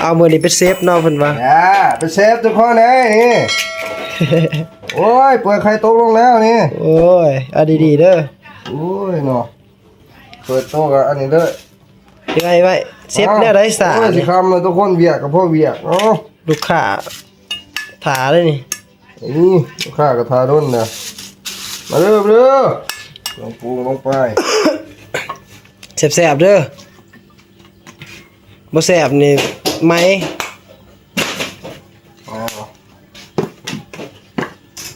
เอามือนี้เป็นเซฟเนาะเพิ่นว่าอย่าไปเซฟทุกคนเลยนี่โอ้ยเปิดไข่ตกลงแล้วนี่โอ้ยเอาดีๆเด้อโอ้ยเนาะเปิดโต๊ะกับอันนี้เด้อยังไงไว้เซฟแนวได้สาโอ้ยสิคำเลยทุกคนเวียกกับพ่อเวียกเนาะลูกค้าถาเลยนี่นี่ลูกค้ากับทารุนนะมาเร็วเร็วลงปูลงไปแซ่บๆเด้อบ่แซ่บนี่ ไหมอ๋อ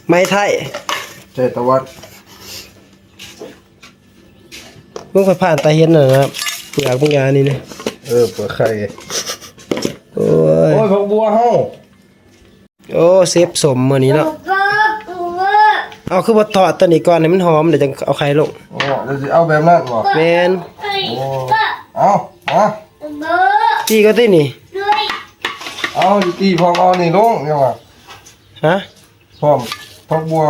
ไหมไทยเจตวัดเพิ่งผ่านๆตาเห็นน่ะนะครับเปลือกบางอย่างนี่นะเออเปิดไข่โอ้ยโอ้ยผักบัวเฮาโอ้เซฟสมมื้อนี้เนาะเอาคือบ่ทอดตัวนี้ก่อนให้มันหอมเดี๋ยวจังเอาไข่ลงอ๋อเดี๋ยวสิเอาแบบนั้นบ่แม่นโอ้เอามาจี้ก็ตินี่ เอาดิตีพร้อมเอานี่ลงเนี่ยว่ะฮะพร้อมผักบัว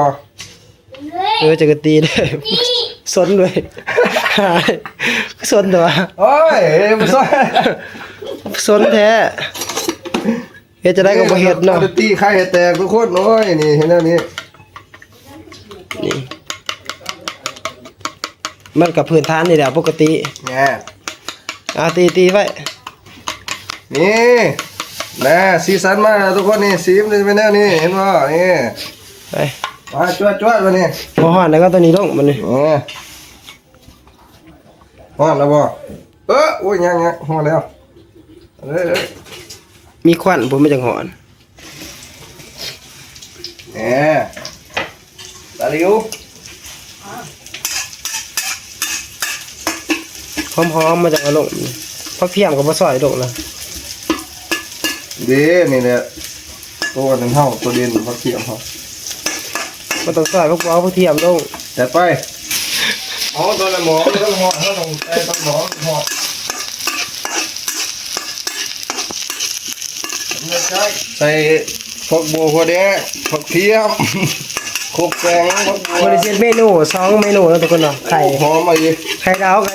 เออจะกะตีได้สนด้วยหายสนตัวเอ้ยบ่ซอยสนแท้เฮ็ดจะได้ก็บ่เฮ็ดเนาะอตีไข่ให้แตกทุกคนโอ้ยนี่เห็นแล้วนี่นี่มันกับพื้นฐานนี่แหละปกติแง่อาตีตีไว้นี่ นะสีสันมาแล้วทุกคนนี่สีมันจะเป็นแนวนี้เห็นบ่นี่ไปมาจวดจวดๆมานี่บ่ฮ้อนแล้วก็ตัวนี้ลงมันนี่นี่ฮอดแล้วบ่เออโอ้ยยังยังฮอดแล้วเอ้ยเอ้ยมีควันผมไม่จังหอนแหน่ตาหลิวหอมๆมาจากเอาลงนี่พักเทียมกับบ่ซอยลงนะ เด้นี่แหละตัวหนึงเฮาตัวเด่นพักเทียมเฮาบ่ต้องซอยพวกเอาพักเทียมลงจัดไปอ๋อตัวละหมอตัวละหมอตัวละหมอไอ้ตัวหมอหมอใส่ผักบัวหัวแดงผักเทียมครบแกงผักบัวบริเวณเมนูสองเมนูแล้วทุกคนเนาะไข่หอมมาอีกไข่ดาวไข่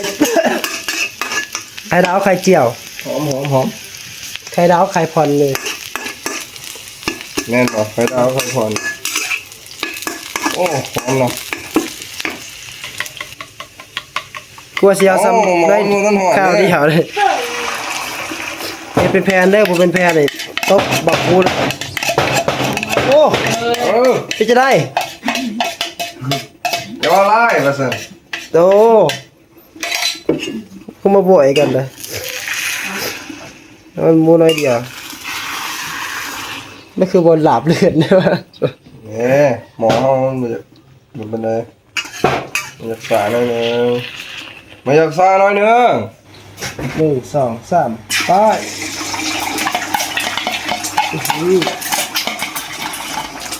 ไข่ดาวไข่เจียวหอมหอมหอมไข่ดาวไข่พอนเลยแน่นป่ะไข่ดาวไข่พรโอ้หอมเนาะกลัวเสียวซ้โอ้หมอำได้มือต้นหอมข้าวเลยที่เหาเลยเฮ็ดเป็นแพนเด้อบ่เป็นแพนนี่ตบบักพูดโอ้เออเป็นจะได้เดี๋ยวเอาไล่มาสิโตคุมาบ่อยกันเลย มันมูน้อยเดียวนั่นคือบอลหลาบเลือดนะวะเนี่ยหมอเขามันจะมันเป็นเลยมันจะสาหน่อยหนึงมันจะสาหน่อยหนึงหนึ่งสองสามไปอื้อหือ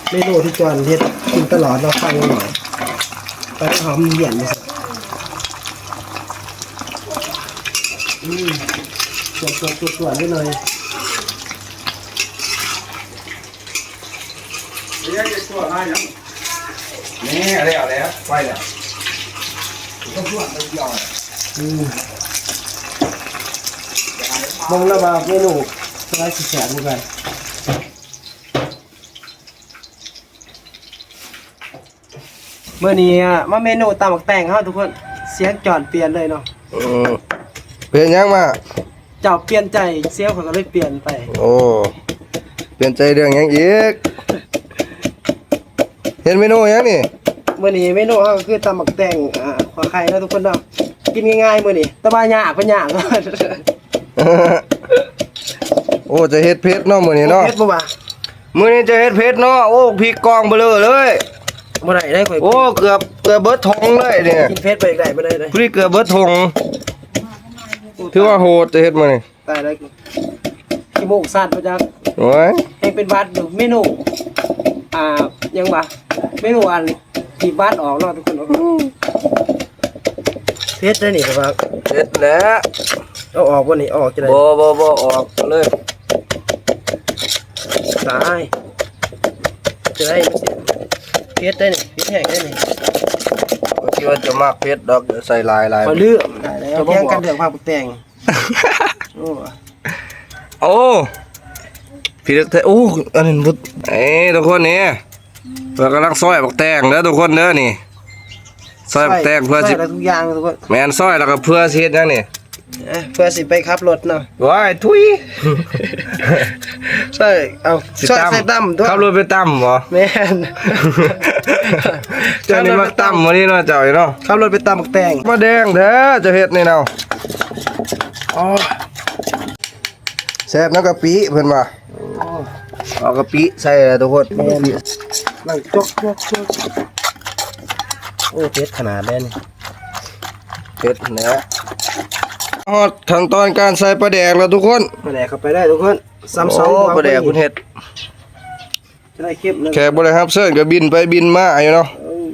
เมนูที่จอนเฮ็ดกินตลอดเราฟังหน่อยไปหอมเหยียนมาสิอืม ตรวจตรวจตรวจตรวจด้วยหน่อยนี่อะไรเอาแล้วไปแล้วอืมมองแล้วว่าเมนูสไลด์สีแสบเหมือนกันเมื่อนี้อะมาเมนูตำบักแตงเฮาทุกคน เสียงจอนเปลี่ยนเลยเนาะอืมเป็นยังมา เจ้าเปลี่ยนใจเสียงเขาก็เลยเปลี่ยนไปโอ้เปลี่ยนใจเรื่องยังอีกเห็นเมนูยังนี่เมื่อนี้เมนูเฮาก็คือตำบักแตงอ่าขอไข่เนาะทุกคนเนาะกินง่ายๆมื้อนี้แตะบายากเป็นยากเนาะโอ้จะเฮ็ดเพชรเนาะมื้อนี้เนาะเฮ็ดบ่ว่ามื้อนี้จะเฮ็ดเพชรเนาะโอ้พริกกองเบลอเลย บ่ได้ได้ข่อยโอ้เกือบเกือบเบิดทงเลยเนี่ยกินเพชรไปอีกได้บ่ได้เลยพริกเกือบเบิดทง ถือว่าโหดจะเฮ็ดมื้อนี้ตายแล้วขี้มูกสั่นบ่จักโอ้ยยังเป็นวัดอยู่เมนู อ่ายังบ่เมนูอันที่วัดออกเนาะทุกคนเนาะเพชรได้นี่ครับเฮ็ดแล้วเอาออกบ่นี่เอาออกจะได้บ่บ่บ่ออกเลยตายจะได้เพชรได้นี่เพชรแห้งได้นี่ บ่คิดว่าจะมากเพชรดอกเดี๋ยวใส่ลายลายพอเลือกได้แล้วแย่งกันเดืองภาพแตงโอ้โอ้พี่เล็กเทโอ้อันนี้บุดเอ้ยทุกคนนี่เรากำลังซอยบักแตงเด้อทุกคนเด้อนี่ซอยบักแตงเพื่อสิใส่ได้ทุกอย่างทุกคนแมนซอยแล้วก็เพื่อสิเฮ็ดหยังนี่ เอ้ยเพื่อสิไปขับรถเนาะว้ายทุยใช่เอาสิใส่ใส่ตั้มด้วยขับรถไปตั้มบ่แม่นเจ้านี่มักตั้มวันนี้เนาะเจ้านี่เนาะขับรถไปตำบักแตงมาแดงแท้เจะเฮ็ดนี่เนาะอ๋อแซ่บน้ำกะปิเพิ่นว่าเอากะปิใส่แล้วทุกคนแม่นนั่งจกจกจกโอ้เผ็ดขนาดแน่นี่เผ็ดแหนะ ฮอดขั้นตอนการใส่ปลาแดกแล้วทุกคนปลาแดกเข้าไปได้ทุกคนซ้ำสองโอ้ตัวปลาแดกคุณเฮ็ดจะได้เข้มเลยแขกบ่ได้รับเชิญก็บินไปบินมาอยู่เนาะเอ้ย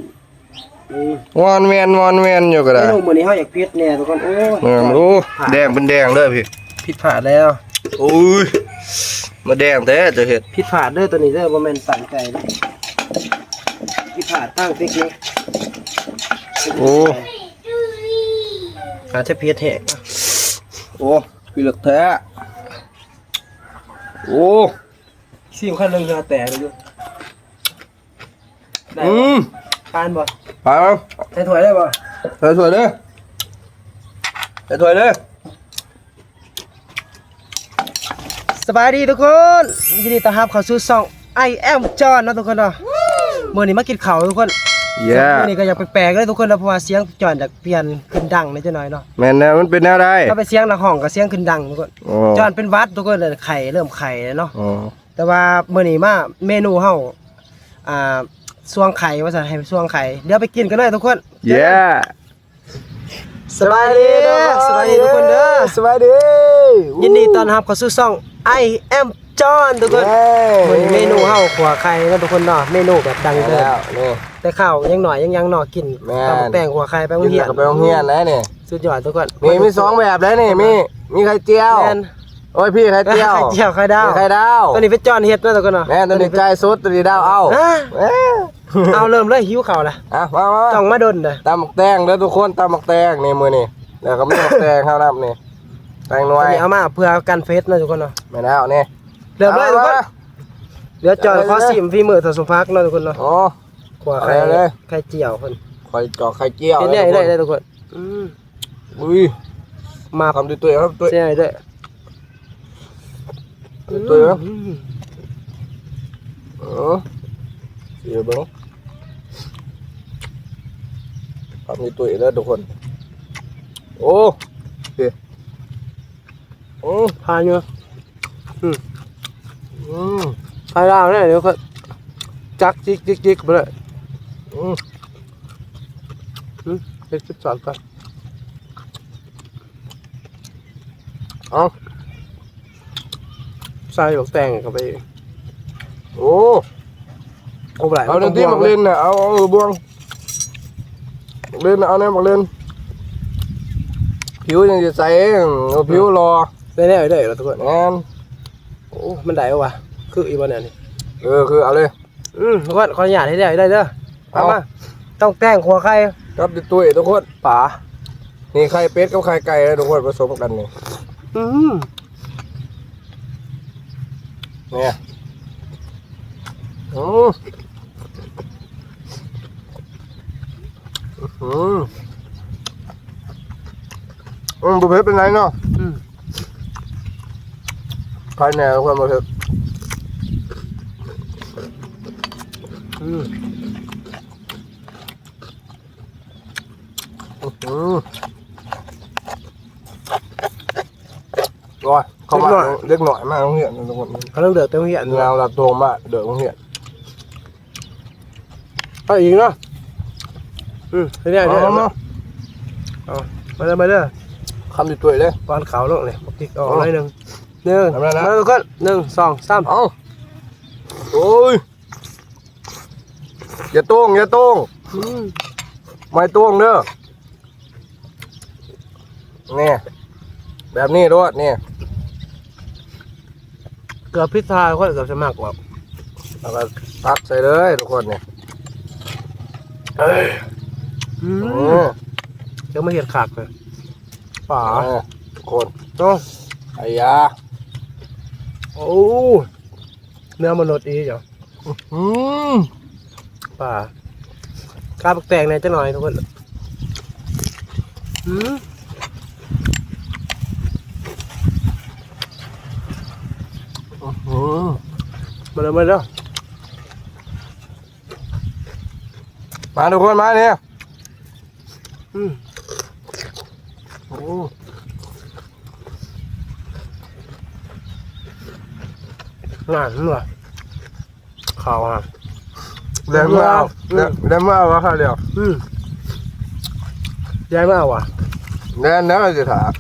อืมวอนแม่นวอนแม่นอยู่ก็เมได้นูมื้อนี้เฮาอยากเผ็ดแน่ทุกคนโอ้เออโอ้แดงเป็นแดงเด้อพี่ผิดพลาดแล้วโอ้ยมาแดงแท้เจะเฮ็ดผิดพลาดเด้อตัวนี้เด้อบ่แม่นตั้งใจเด้อผิดพลาดตั้งเทคนิคโอ้อาจจะเผ็ดแฮะ โอ้พี่เลือกแท้ โอ้ซิมขั้นเรื่องยาแต่เลยอยู่ได้อืมปานบ่ไปเอาใส่ถ้วยได้บ่ใส่ถ้วยเด้อใส่ถ้วยเด้อสบายดีทุกคนยินดีต้อนรับเข้าสู่ช่อง I am John นะทุกคนเนาะมื้อนี้มากินข้าวทุกคน เย้มื้อนี้ก็อยากแปลกๆเลยทุกคนนะเพราะว่าเสียงจอนจากเปลี่ยนขึ้นดังนิดหน่อยเนาะแม่นแนวมันเป็นแนวใดถ้าไปเสียงในห้องก็เสียงขึ้นดังทุกคนโอ้จอนเป็นหวัดทุกคนเลยไข่เริ่มไข่แล้วเนาะโอ้แต่ว่ามื้อนี้มาเมนูเฮาอ่าสวงไข่ว่าจะให้สวงไข่เดี๋ยวไปกินกันเลยทุกคนเย้สบายดีเด้อสบายดีทุกคนเด้อสบายดียินดีต้อนรับเข้าสู่ช่อง I am John ทุกคนมื้อนี้เมนูเฮาขัวไข่นะทุกคนเนาะเมนูแบบดังเดิมแล้วนี่แต่ข้าวยังหน่อยยังยังหน่อกินแม่นตำบักแตงขัวไข่ไปโรงกินเรียแล้วนก็ไปโรงเรียนนะนี่สุดยอดทุกคนมีมีสองแบบแล้วนี่มีมีไข่เจียวแม่นโอ้ยพี่ไข่เจียวไข่เจียวไข่ดาวมีไข่ดาวตัวนี้เป็นจอนเฮ็ดนะทุกคนเนาะแม่ตัวนี้ใจสุดตัวนี้ดาวเอาอะเอ้ยเอาเริ่มเลยหิวข้าวละอะมามาต้องมาดนเด้อตำหมักแตงเด้อทุกคนตำหมักแตงนี่มือนี่แล้วก็มีหมักแตงข้าวนับนี่แตงหน่ตัววยนี้เอามาเพื่อกันเฟสนะทุกคนเนาะไม่แล้วนี่ เริ่มเลยทุกคนอาเดี๋ยวจอนเอาเลยขอสิมฝีมือทศพักนะทุกคนเนาะโอ้ขัวไข่เอาเลยไข่เจียวเพิ่นคอยจอกไข่เจียวเฮ็ดได้ได้ได้ทุกคนอืมอุ้ยมาทำด้วยตัวเองครับตัวเสียได้ตัวเองครับอืมเออเสียเบ้างทำด้วยตัวเองแล้วทุกคนโอ้เฮ้ยโอ้พาอยู่ อืมพาดาวเนี่ยเดี๋ยวก็จักจิกจิกจิกไปเลยอืมอืมเฮ็ดจุดสอนก่อนเอาใส่บักแตงเข้าไปโอ้โอ้บ่ได้เอาเรื่องที่มักเล่นน่ะเอาเอาเออบวงมักเล่นน่ะเอาเนี่ยมักเล่นผิวยังจะใสเอาผิวรอได้ได้ได้แล้วทุกคนงานโอ้มันได้วะ คืออีบ่เนี่ยนี่เออคือเอาเลย อืมทุกคนขออนุญาตให้ได้ได้เด้อเอาเอามาต้องแป้งขัวไข่กับดิตุ้ยทุกคนป๋านี่ไข่เป็ดกับไข่ไก่นะทุกคนผสมกันนี่อืมเนี่ยอืมอืมอืมบุฟเฟ่เป็นไรเนาะอืมไข่แหน่ทุกคนบุฟเฟ่ Ừ. rồi không loại. nước loại mà không hiện có nước nó được tiêu hiện nào là tôm bạn được không hiện. Các ý nữa ừ. Thế này thế này. bây giờ bây giờ không thì tuổi đấy con khảo lượng này. Một cái ở đây nâng nâng nâng nâng nâng sòng sam ôi. ออกหน่อยหนึ่งหนึ่งทำได้แล้วมาทุกคนหนึ่งสองสาม không ôi giờ tuông giờ tuông อืม mày tuông nữa nè đẹp nè đúng không nè เกือบพิซซ่าคนเกือบจะมากกว่าแล้วก็ตักใส่เลยทุกคนเนี่ยอือืมมเดี๋ยวมาเห็ดขากเลยป๋าอ่าทุกคนโอ้ไอ้ยาโอ้เนื้อมนุษย์อีเหรออืม ป่าข้าวแตงเนี่ยจะหน่อยทุกคนอืมอืมมาเลยมาเลยมาทุกคนมาเนี่ยอืมโอ้งานนั่นวะข่าวอะ เดี๋ยวมาเอาเดี๋ยวเดี๋ยวมาเอาวะค่ะเดี๋ยวอืมย้ายมาเอาว่ะเดี๋ยวเดี๋ยวเราจะถาม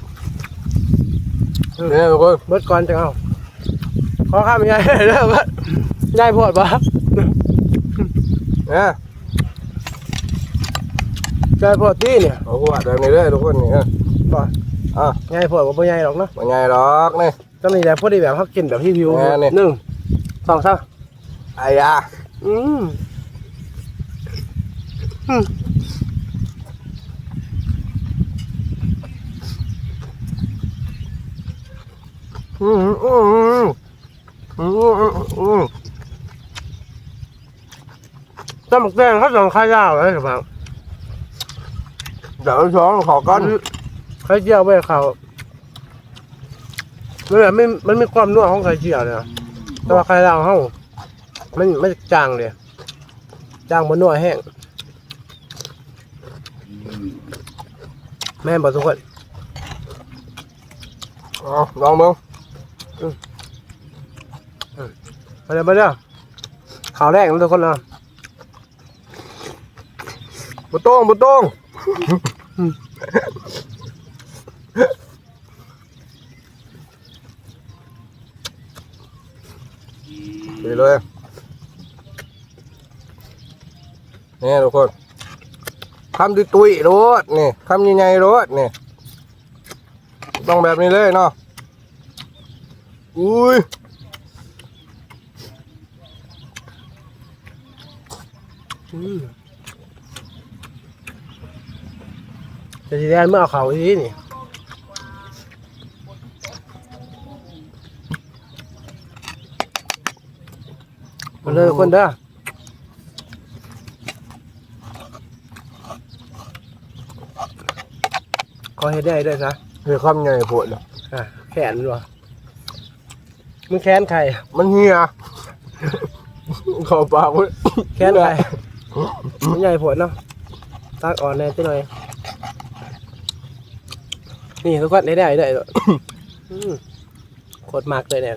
เนี่ยทุกคนเบิดก่อนจะเอาขอข้ามยายเด้อเบิดยายโพดปะเนี่ยยายโพดตีเนี่ยเอาหัวแบบนี้เลยทุกคนนี่เออบ่อะยายโพดบ่บ่ยายหรอกเนาะมันไงหรอกนี่ตอนนี้แหละพอดีแบบเขากินแบบพี่พิวแน่นี่หนึ่งสองสามไอ้ยาอืม อืมอืมอืมอืมอืมอืมอืมตำบักแตงเขาสองข้าวยาวเลยครับเดี๋ยวช้อนขอก้อนไข่เจียวไปเขามันแบบไม่มันไมีความนัวของไข่เจียวเนี่ยแต่ว่าไข่ดาวเขามันไม่จางเลยจางบนนัวแห้ง แม่นบอทุกคนเอาลองมึงมาเดี๋ยวมาเดี๋ยวข่าวแรกนะทุกคนนะบุต้งบุต้งไปเลยนี่ทุกคน คำตุยตุยๆรถนี่คำใหญ่ๆรถนี่ต้องแบบนี้เลยเนาะอุ้ยอืมจะสีแดงเมื่อเอาเขาอีนี่มาเลยทุกคนเด้อ ขอเฮ็ดได้ด้วยซะเฮ้ยคำใหญ่ปวดเลยอะแขนด้วยมึงแขนใครมันเหีย ขอปากไว้แขนใครมันใหญ่ผลเนาะตักอ่อนแน่จังหน่อย นี่ทุกคนได้ได้ได้ด้วยอืมโคตรมากเลยเนี่ย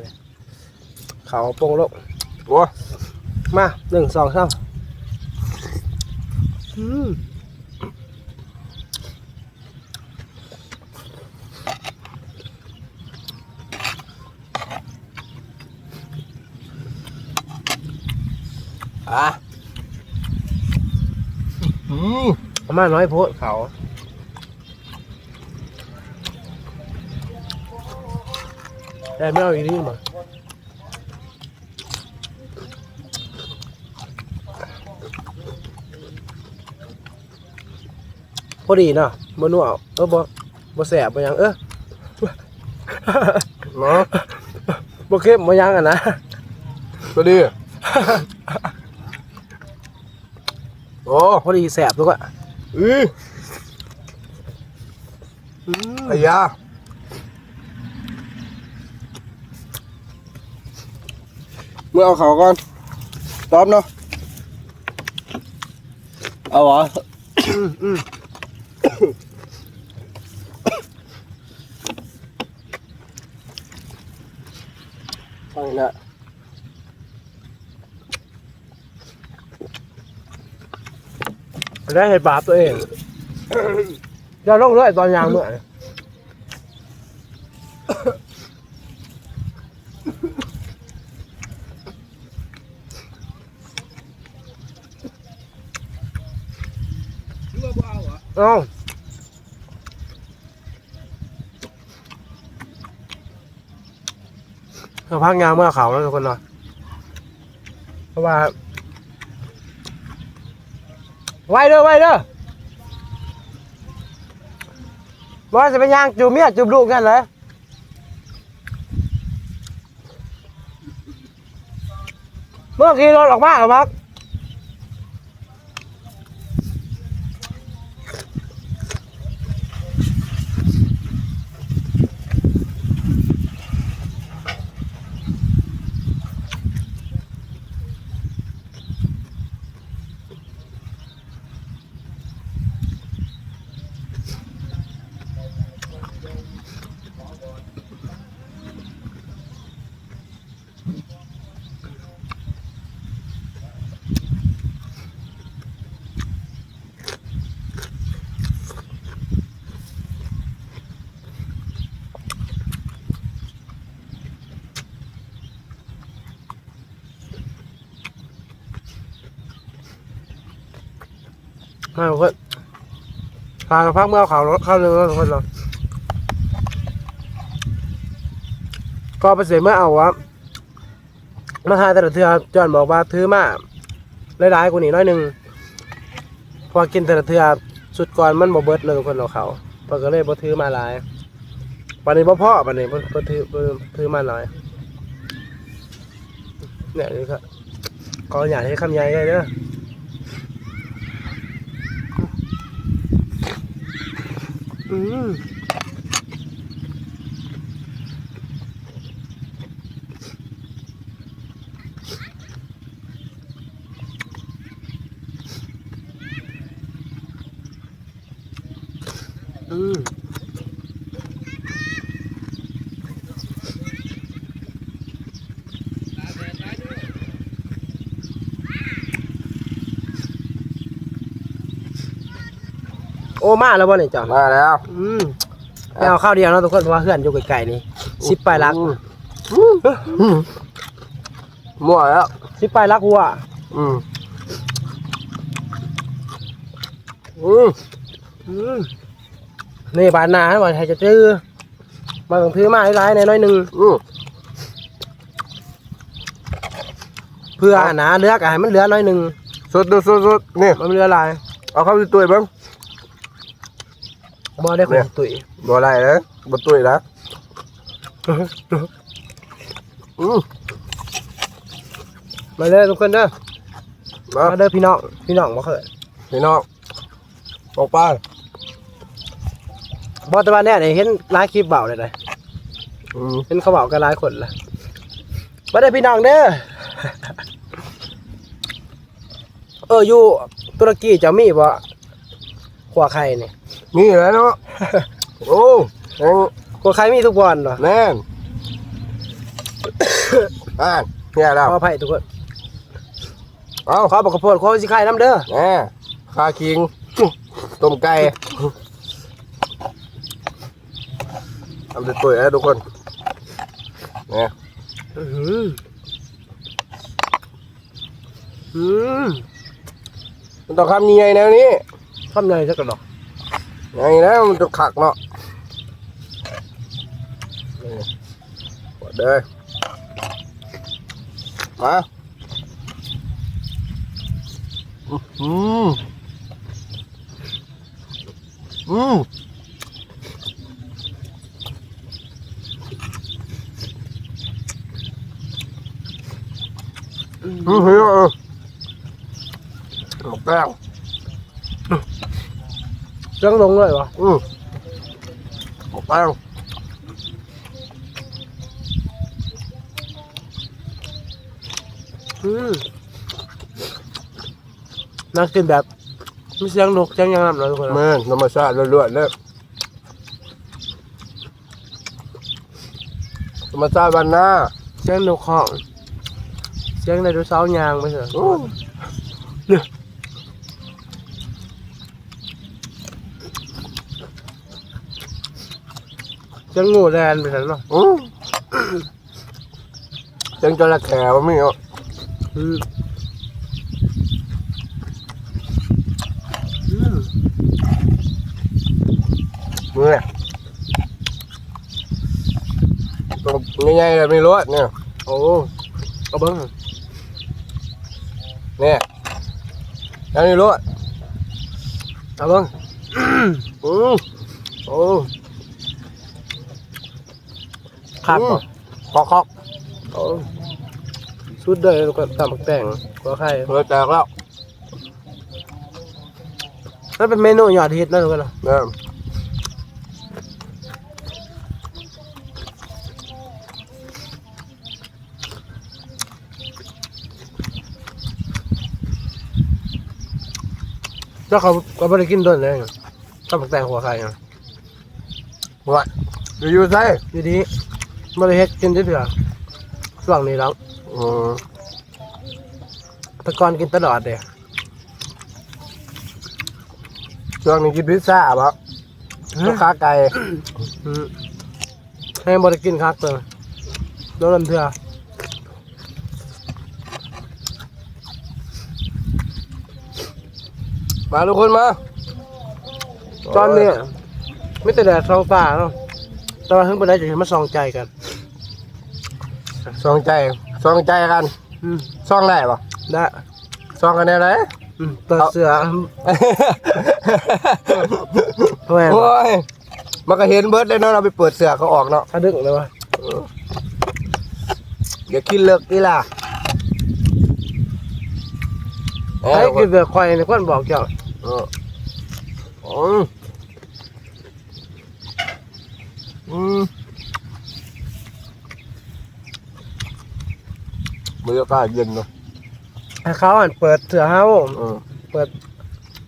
เขาโปงโลก โอ้ยมาหนึ่งสองสาม มเอามาน้อยโพดเขาได้ไม่เอาอีกนี่มาพอดีเนาะบนัวเอาเออบ่บ่แสบบ่หยังเออเนาะบ่เข้มบ่หยังอะนะก็ดี โอ้พอดีแสบทุกอะ อืออืมไอ้ยาเมื่อเอา เขาก่อนตอบาะเอาเออืมอืมฟังนะได้เห็นบาปตัวเองอย่าลงเลยตอนยางเมื่อเอ้าเราพักยางเมื่อเขาแล้วทุกคนเนาะเพราะว่า ไว้เด้อไว้เด้อบ่จะเป็นยางจูบเมียจูบลูกกันเลยเมื่อกี้รถออกมาเหรอพัก ไม่คนพากับพักเมื่อเขาเข้าเรื่องทุกคนเราก็ไปเสียเมื่อเอาวะมาทายแต่ละเทือจอนบอกว่าถือมาหลายๆกูนี่น้อยหนึ่งพอกินแต่ละเทือสุดก่อนมันบ่เบิดเลยทุกคนเราเขาเพิ่นก็เลยบ่ถือมาหลายวันนี้บ่พ่อวันนี้เพิ่บ่ถือถือมาหน่อยเนี่ยนี่ครับก็อยากให้คำใหญ่เลยเด้อ อืมอืม อ้มาแล้วบ่เนี่ยจ้ะมาแล้ว อืมไม่เอาข้าวเดียวเนาะทุกคนเพราะว่าเพื่อนอยู่ไกลๆนี่สิบปลายลักมั่วแล้ว สิบปลายลักวัวอืมอืมอืมนี่บานนาให้ว่าใครจะซื้อมาต้องถือมาหลายๆในน้อยหนึ่งอืมเพื่อหนาเหลือกให้มันเหลือน้อยหนึ่งสดดูสดสดนี่มันเหลือหลายเอาเข้าที่ตุ้ยบ้าง บ่ได้ของตุ๋ยบ่ได้นะบ่ตุ้ยนะอืมมาเลยทุกคนเด้อมามาเด้อพี่น้องพี่น้องบ่เคยพี่น้องออกไปบ่แต่ว่าแน่นี่เห็นหลายคลิปเบาเลยนะอืมเห็นเขาเบากันหลายคนละมาเด้อพี่น้องเด้อเอออยู่ตุรกีจะมีบ่ขัวไข่นี่ นี่แหละเนาะ โอ้ยังขัวไข่มีทุกวันเหรอแน่น อ่านเนี่ยแล้วขออภัยทุกคนเอาขอบอกกระโพดขอสิไข่น้ำเด้อแน่คาคิง ต้มไก่ทำตุ้ยๆนะทุกคนเนี่ยอื้อหืออืมมันต้องทำยังไงแนวนี้ทำไงสักกระดอก ไงแล้วมันจะขักเนาะกดเลยมาอืมอืมอืมเฮ้ยเออหมกแป้ง เรื่องลงเลยวะอืมหมกแป้งอืมน่ากินแบบไม่เสียงนกเสียงยังน้ำเลยทุกคนแม่นธรรมชาติล้วนๆเลยธรรมชาติบ้านนาเสียงนกห้องเสียงไดโนเสาร์ยางไม่ใช่เหรอโอ้เสียงงูแลนไปใช่เนาะอืมจังจระแข่บ่มีอะอืมอืมเนี่ยตรงง่ายๆเลยไม่รู้เนี่ย โอ้เอาเบิ้งเนี่ยแล้วไม่รู้เอาเบิ้งอืมโอ้ ขาดป่ะคอกคอกโอ้สุดเลยทุกคนตำบักแต่งหัวไข่เฮ้ยแตกแล้วนั่นเป็นเมนูยอดฮิตนะทุกคนนะเริ่มแล้วเขาก็ไม่ได้กินด้วยเลยตำบักแต่งหัวไข่นะว่าเดี๋ยวอยู่ใส่อยู่ดี ไม่ได้เฮ็ดกินได้เถื่อช่วงนี้แล้วอืมแต่ก่อนกินตลอดเลยช่วงนี้กินพิซซ่าปะลูกค้าไก่อืมให้บริกินคักเลยโดนลำเถื่อมาทุกคนมา ตอนนี้ไม่แต่แดดสองตาเนาะ แต่ว่าเพิ่งไปได้จะเห็นมาส่องใจกันซองใจซองใจกันอืมซองได้ปะได้ซองกันแน่ไหนอืมเปิดเสือทำไมโอ้ยมันก็เห็นเบิร์ดเลยเนาะเราไปเปิดเสือเขาออกเนาะถ้าดึกเลยวะเดี๋ยวกินเลิกนี่ล่ะเอ้ไอ้ยกินเสือควายในคนบอกเจ้าเอออืม อืมบรรยากาศเย็นเนาะให้เขาอ่านเปิดเสือเฮาเออเปิด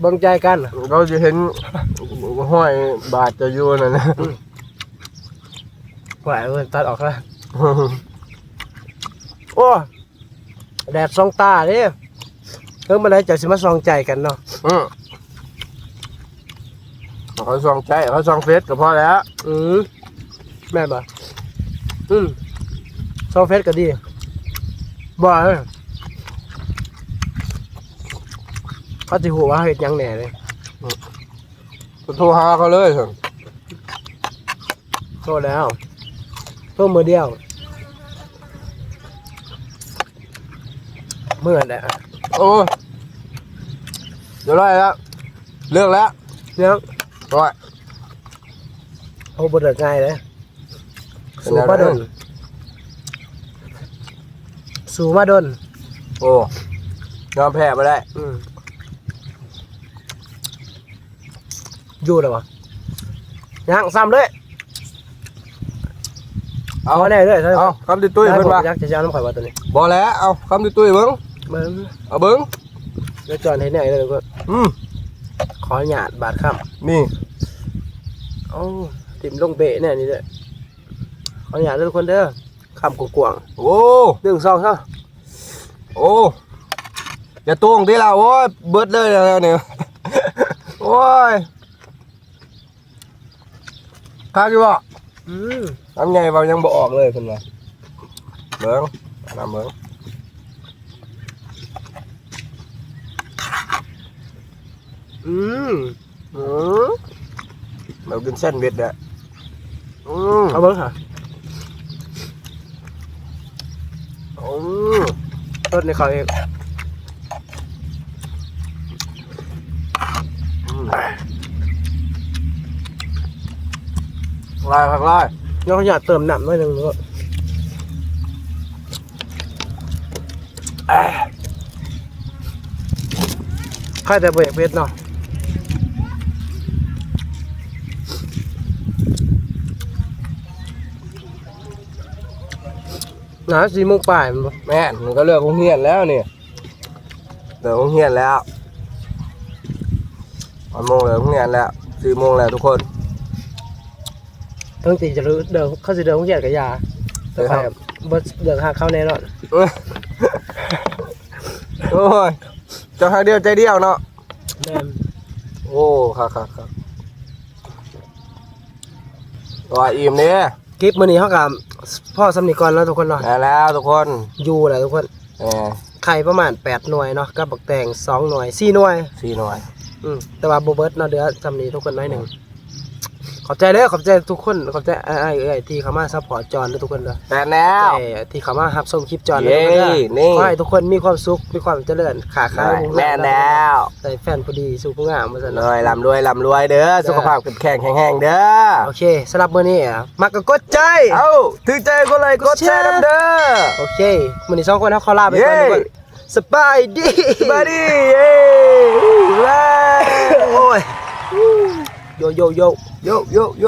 เบังใจกันเราจะเห็นห้อยบาทจะอยู่นั่นนะไหวเว้ยตัดออกแล้วโอ้แดดสองตาเด้เพิ่งมาได้จะสิมาส่องใจกันเนาะอืมเขาส่องใจเขาส่องเฟซก็พอแล้ว อืม แม่นบ่อืมส่องเฟซก็ดีบ่เอ้ยเขาสิหูว่าเฮ็ดหยังแหน่เลยก็โทรหาเขาเลยเถอะโทษแล้วเพิ่มมือเดียวเมื่อแหละโอ้ยเดี๋ยวได้แล้วเลือกแล้ว เนี่ยร้อยเอาบดเดือดง่ายเลยเป็น สูไงมาดนบ้างสูมาดน โอ้ยอมแพ้มาได้ อืมอยู่แล้ววะยังซ้ำเลยเอาเอาแน่เลยใช่ไหมเอาคำติตุ้ยได้เพิ่นผมว่าอยากจะยาวน้ำข่อยว่าตัวนี้บ่แล้วเอาคำติตุ้ยเบิ้งเบิ้งเอาเบิ้งแล้วจอนให้แน่เลยก็อืมขอหยาดบาดค่ำนี่โอ้ติ่มลงเบะเนี่ยนี่เลย ขอหยาดเด้อทุกคนเด้อคำกวางโอ้ๆหนึ่งสองครับโอ้อย่าตวงดิล่ะโอ้ยเบิดเลยแล้วเนี่ยโอ้ยข้ากี่บ่อืมทำไงเรายังบ่ออกเลยคุณว่าเบิ้งน้ำเบิ้งอืมอืมเรากินเส้นเบ็ดอะอืมเอาเบิ้งค่ะ อืมรถในเขาเองลายผักลายยังขอหยาดเติมน้ำหน่อยหนึ่งก็ใครแต่เบรกเพชรเนาะ หนาสีโมงป่ายมันบ่แม่นมันก็เลือกโรงเรียนแล้วเนี่ยเลือกโรงเรียนแล้ววันโมงเลือกโรงเรียนแล้วสี่โมงแล้วทุกคนทั้งตีจะรู้เดินเขาจะเดินของเหยียดกับยาแต่ใครบ่เดินหาเข้าแน่นอนเอ้ยโอ้ยเจะหาเดียวใจเดียวเนาะแม่นโอ้ครับครับครับว่าอิ่มเนี่ยคลิปมื้อนี้เขากับ พ่อสำนิกรแล้วทุกคนเนาะได้แล้วทุกคนอยู่แหละทุกคนเออไข่ประมาณ 8 หน่วยเนาะกับบักแตง2หน่วย4หน่วยสี่หน่อยอืมแต่ว่าบ่เบิดเนาะเดือจำนี้ทุกคนน้อยหนึ่ง ขขอบใจเลยขอบใจทุกคนขอบใจไอ้ไอ้เอ้ยที่เข้ามาซัพพอร์ตจอนด้วยทุกคนเลยแม่นแล้วแต่ที่เข้ามารับชมคลิปจอนเย้ด้วยทุกคนเด้อนี่ ขอให้ทุกคนมีความสุขมีความเจริญขาขายแม่นแล้วได้แฟนพอดีสุขงามมาซั่นเลเนาะยลำรวยลำรวยเด้อสุขภาพแข็งแข็งๆเด้อโอเคสำหรับมื้อนี้อะมักก็กดใจ เอ้าถึงใจก็เลยกดแชร์นำเด้อ โอเคมื้อนี้สองคนเฮาขอลาไปก่อนเย้ ทุกคนสบายดีบาดี้เย้บายโอ้ย โยโยโยโยโยโย